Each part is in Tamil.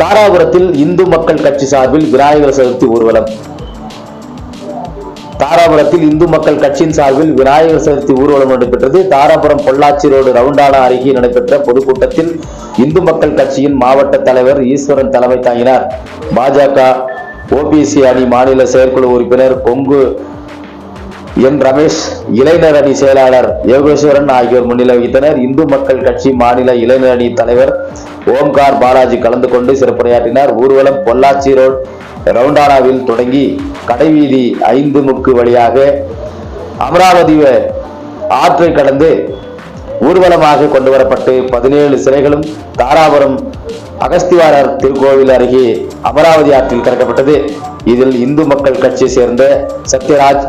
தாராபுரத்தில் இந்து மக்கள் கட்சி சார்பில் விநாயகர் சதுர்த்தி ஊர்வலம். தாராபுரத்தில் இந்து மக்கள் கட்சியின் சார்பில் விநாயகர் சதுர்த்தி ஊர்வலம் நடைபெற்றது தாராபுரம் பொள்ளாச்சி ரோடு ரவுண்டானா அருகே நடைபெற்ற பொதுக்கூட்டத்தில் இந்து மக்கள் கட்சியின் மாவட்ட தலைவர் ஈஸ்வரன் தலைமை தாங்கினார். பாஜக ஓபிசி அணி மாநில செயற்குழு உறுப்பினர் கொங்கு என் ரமேஷ் இளைஞர் அணி செயலாளர் யோகேஸ்வரன் ஆகியோர் முன்னிலை வகித்தனர். இந்து மக்கள் கட்சி மாநில இளைஞர் அணி தலைவர் ஓம்கார் பாலாஜி கலந்து கொண்டு சிறப்புரையாற்றினார். ஊர்வலம் பொள்ளாச்சி ரோட் ரவுண்டானாவில் தொடங்கி கடைவீதி ஐந்து முக்கு வழியாக அமராவதி ஆற்றை கடந்து ஊர்வலமாக கொண்டு வரப்பட்டு பதினேழு சிலைகளும் தாராபுரம் அகஸ்திவாரர் திருக்கோவில் அருகே அமராவதி ஆற்றில் திறக்கப்பட்டது இதில் இந்து மக்கள் கட்சியை சேர்ந்த சத்யராஜ்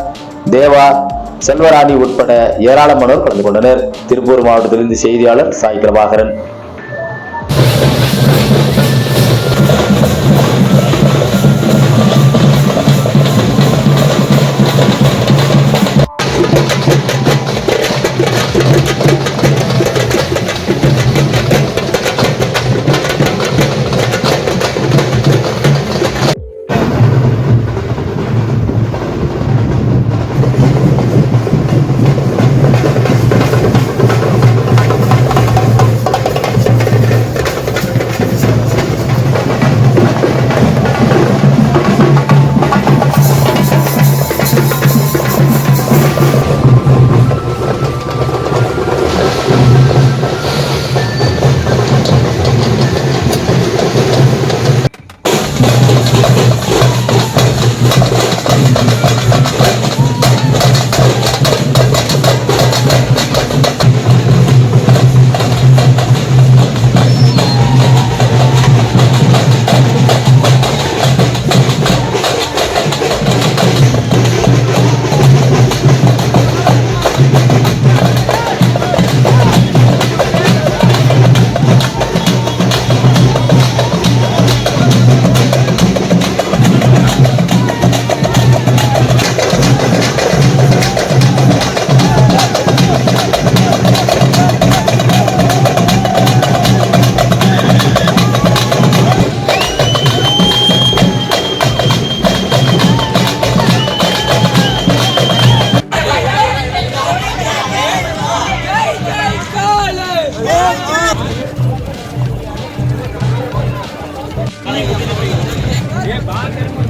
தேவா செல்வராணி உட்பட ஏராளமானோர் கலந்து கொண்டனர். திருப்பூர் மாவட்டத்திலிருந்து செய்தியாளர் சாய் பிரபாகரன்.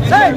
சார்